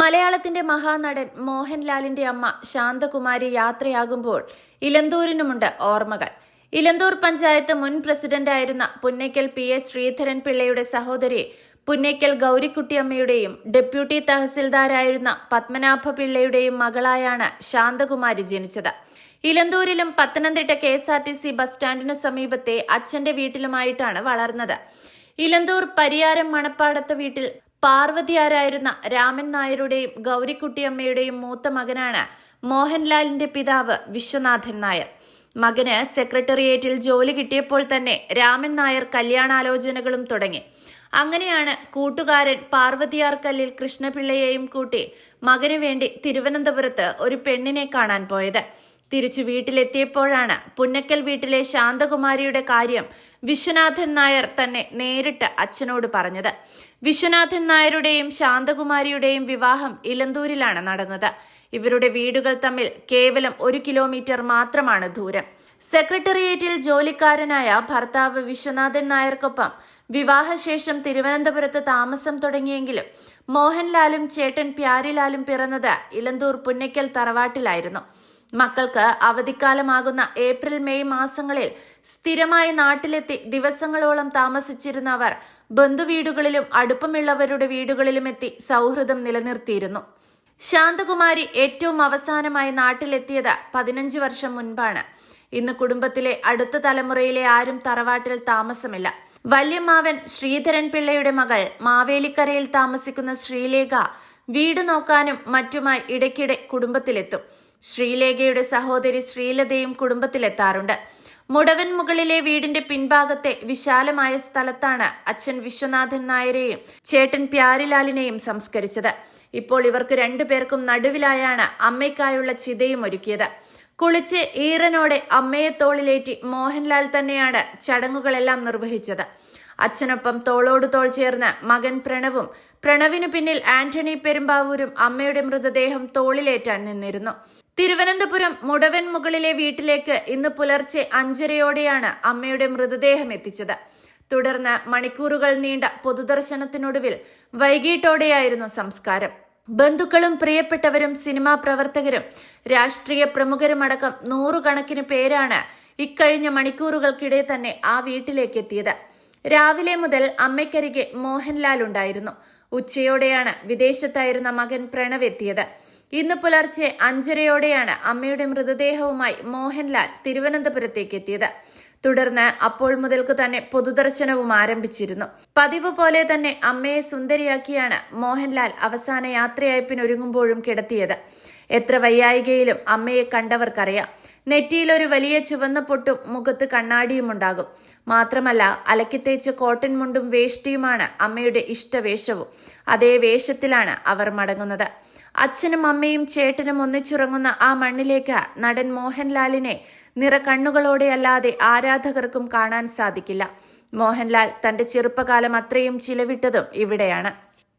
മലയാളത്തിന്റെ മഹാനടൻ മോഹൻലാലിന്റെ അമ്മ ശാന്തകുമാരി യാത്രയാകുമ്പോൾ ഇലന്തൂരിനുമുണ്ട് ഓർമ്മകൾ. ഇലന്തൂർ പഞ്ചായത്ത് മുൻ പ്രസിഡന്റായിരുന്ന പുന്നയ്ക്കൽ പി എസ് ശ്രീധരൻ പിള്ളയുടെ സഹോദരി പുന്നയ്ക്കൽ ഗൗരിക്കുട്ടിയമ്മയുടെയും ഡെപ്യൂട്ടി തഹസിൽദാരായിരുന്ന പത്മനാഭ പിള്ളയുടെയും മകളായാണ് ശാന്തകുമാരി ജനിച്ചത്. ഇലന്തൂരിലും Pathanamthitta K S R T C bus സ്റ്റാൻഡിനു സമീപത്തെ അച്ഛന്റെ വീട്ടിലുമായിട്ടാണ് വളർന്നത്. ഇലന്തൂർ പരിയാരം മണപ്പാടത്ത് വീട്ടിൽ പാർവതിയാരായിരുന്ന രാമൻ നായരുടെയും ഗൗരിക്കുട്ടിയമ്മയുടെയും മൂത്ത മകനാണ് മോഹൻലാലിന്റെ പിതാവ് വിശ്വനാഥൻ നായർ. മകന് സെക്രട്ടേറിയറ്റിൽ ജോലി കിട്ടിയപ്പോൾ തന്നെ രാമൻ നായർ കല്യാണാലോചനകളും തുടങ്ങി. അങ്ങനെയാണ് കൂട്ടുകാരൻ പാർവതിയാർക്കല്ലിൽ കൃഷ്ണപിള്ളയെയും കൂട്ടി മകന് വേണ്ടി തിരുവനന്തപുരത്ത് ഒരു പെണ്ണിനെ കാണാൻ പോയത്. തിരിച്ചു വീട്ടിലെത്തിയപ്പോഴാണ് പുന്നക്കൽ വീട്ടിലെ ശാന്തകുമാരിയുടെ കാര്യം വിശ്വനാഥൻ നായർ തന്നെ നേരിട്ട് അച്ഛനോട് പറഞ്ഞത്. വിശ്വനാഥൻ നായരുടെയും ശാന്തകുമാരിയുടെയും വിവാഹം ഇലന്തൂരിലാണ് നടന്നത്. ഇവരുടെ വീടുകൾ തമ്മിൽ കേവലം ഒരു കിലോമീറ്റർ മാത്രമാണ് ദൂരം. സെക്രട്ടേറിയറ്റിൽ ജോലിക്കാരനായ ഭർത്താവ് വിശ്വനാഥൻ നായർക്കൊപ്പം വിവാഹശേഷം തിരുവനന്തപുരത്ത് താമസം തുടങ്ങിയെങ്കിലും മോഹൻലാലും ചേട്ടൻ പ്യാരിലാലും പിറന്നത് ഇലന്തൂർ പുന്നയ്ക്കൽ തറവാട്ടിലായിരുന്നു. മക്കൾക്ക് അവധിക്കാലമാകുന്ന ഏപ്രിൽ മെയ് മാസങ്ങളിൽ സ്ഥിരമായി നാട്ടിലെത്തി ദിവസങ്ങളോളം താമസിച്ചിരുന്ന അവർ ബന്ധുവീടുകളിലും അടുപ്പമുള്ളവരുടെ വീടുകളിലും എത്തി സൗഹൃദം നിലനിർത്തിയിരുന്നു. ശാന്തകുമാരി ഏറ്റവും അവസാനമായി നാട്ടിലെത്തിയത് പതിനഞ്ച് വർഷം മുൻപാണ്. ഇന്ന് കുടുംബത്തിലെ അടുത്ത തലമുറയിലെ ആരും തറവാട്ടിൽ താമസമില്ല. വല്യമാവൻ ശ്രീധരൻ പിള്ളയുടെ മകൾ മാവേലിക്കരയിൽ താമസിക്കുന്ന ശ്രീലേഖ വീട് നോക്കാനും മറ്റുമായി ഇടയ്ക്കിടെ കുടുംബത്തിലെത്തും. ശ്രീലേഖയുടെ സഹോദരി ശ്രീലതയും കുടുംബത്തിലെത്താറുണ്ട്. മുടവൻ മുകളിലെ വീടിന്റെ പിൻഭാഗത്തെ വിശാലമായ സ്ഥലത്താണ് അച്ഛൻ വിശ്വനാഥൻ നായരെയും ചേട്ടൻ പ്യാരിലാലിനെയും സംസ്കരിച്ചത്. ഇപ്പോൾ ഇവർക്ക് രണ്ടുപേർക്കും നടുവിലായാണ് അമ്മയ്ക്കായുള്ള ചിതയും ഒരുക്കിയത്. കുളിച്ച് ഈറനോടെ അമ്മയെ തോളിലേറ്റി മോഹൻലാൽ തന്നെയാണ് ചടങ്ങുകളെല്ലാം നിർവഹിച്ചത്. അച്ഛനൊപ്പം തോളോട് തോൾ ചേർന്ന് മകൻ പ്രണവും പ്രണവിനു പിന്നിൽ ആന്റണി പെരുമ്പാവൂരും അമ്മയുടെ മൃതദേഹം തോളിലേറ്റാൻ നിന്നിരുന്നു. തിരുവനന്തപുരം മുടവൻ മുകളിലെ വീട്ടിലേക്ക് ഇന്ന് പുലർച്ചെ അഞ്ചരയോടെയാണ് അമ്മയുടെ മൃതദേഹം എത്തിച്ചത്. തുടർന്ന് മണിക്കൂറുകൾ നീണ്ട പൊതുദർശനത്തിനൊടുവിൽ വൈകിട്ടോടെയായിരുന്നു സംസ്കാരം. ബന്ധുക്കളും പ്രിയപ്പെട്ടവരും സിനിമാ പ്രവർത്തകരും രാഷ്ട്രീയ പ്രമുഖരുമടക്കം നൂറുകണക്കിന് പേരാണ് ഇക്കഴിഞ്ഞ മണിക്കൂറുകൾക്കിടെ തന്നെ ആ വീട്ടിലേക്ക് എത്തിയത്. രാവിലെ മുതൽ അമ്മയ്ക്കരികെ മോഹൻലാൽ ഉണ്ടായിരുന്നു. ഉച്ചയോടെയാണ് വിദേശത്തായിരുന്ന മകൻ പ്രണവ് എത്തിയത്. ഇന്ന് പുലർച്ചെ അഞ്ചരയോടെയാണ് അമ്മയുടെ മൃതദേഹവുമായി മോഹൻലാൽ തിരുവനന്തപുരത്തേക്ക് എത്തിയത് തുടർന്ന് അപ്പോൾ മുതൽക്ക് തന്നെ പൊതുദർശനവും ആരംഭിച്ചിരുന്നു. പതിവ് പോലെ തന്നെ അമ്മയെ സുന്ദരിയാക്കിയാണ് മോഹൻലാൽ അവസാന യാത്രയയപ്പിനൊരുങ്ങുമ്പോഴും കിടത്തിയത്. എത്ര വയ്യായികയിലും അമ്മയെ കണ്ടവർക്കറിയാം. നെറ്റിയിലൊരു വലിയ ചുവന്ന പൊട്ടും മുഖത്ത് കണ്ണാടിയും ഉണ്ടാകും മാത്രമല്ല അലക്കിത്തേച്ച കോട്ടൺ മുണ്ടും വേഷ്ടിയുമാണ് അമ്മയുടെ ഇഷ്ടവേഷവും. അതേ വേഷത്തിലാണ് അവർ മടങ്ങുന്നത്. അച്ഛനും അമ്മയും ചേട്ടനും ഒന്നിച്ചുറങ്ങുന്ന ആ മണ്ണിലേക്ക് നടൻ മോഹൻലാലിനെ നിറകണ്ണുകളോടെ അല്ലാതെ ആരാധകർക്കും കാണാൻ സാധിക്കില്ല. മോഹൻലാൽ തന്റെ ചെറുപ്പകാലം അത്രയും ചിലവിട്ടതും ഇവിടെയാണ്.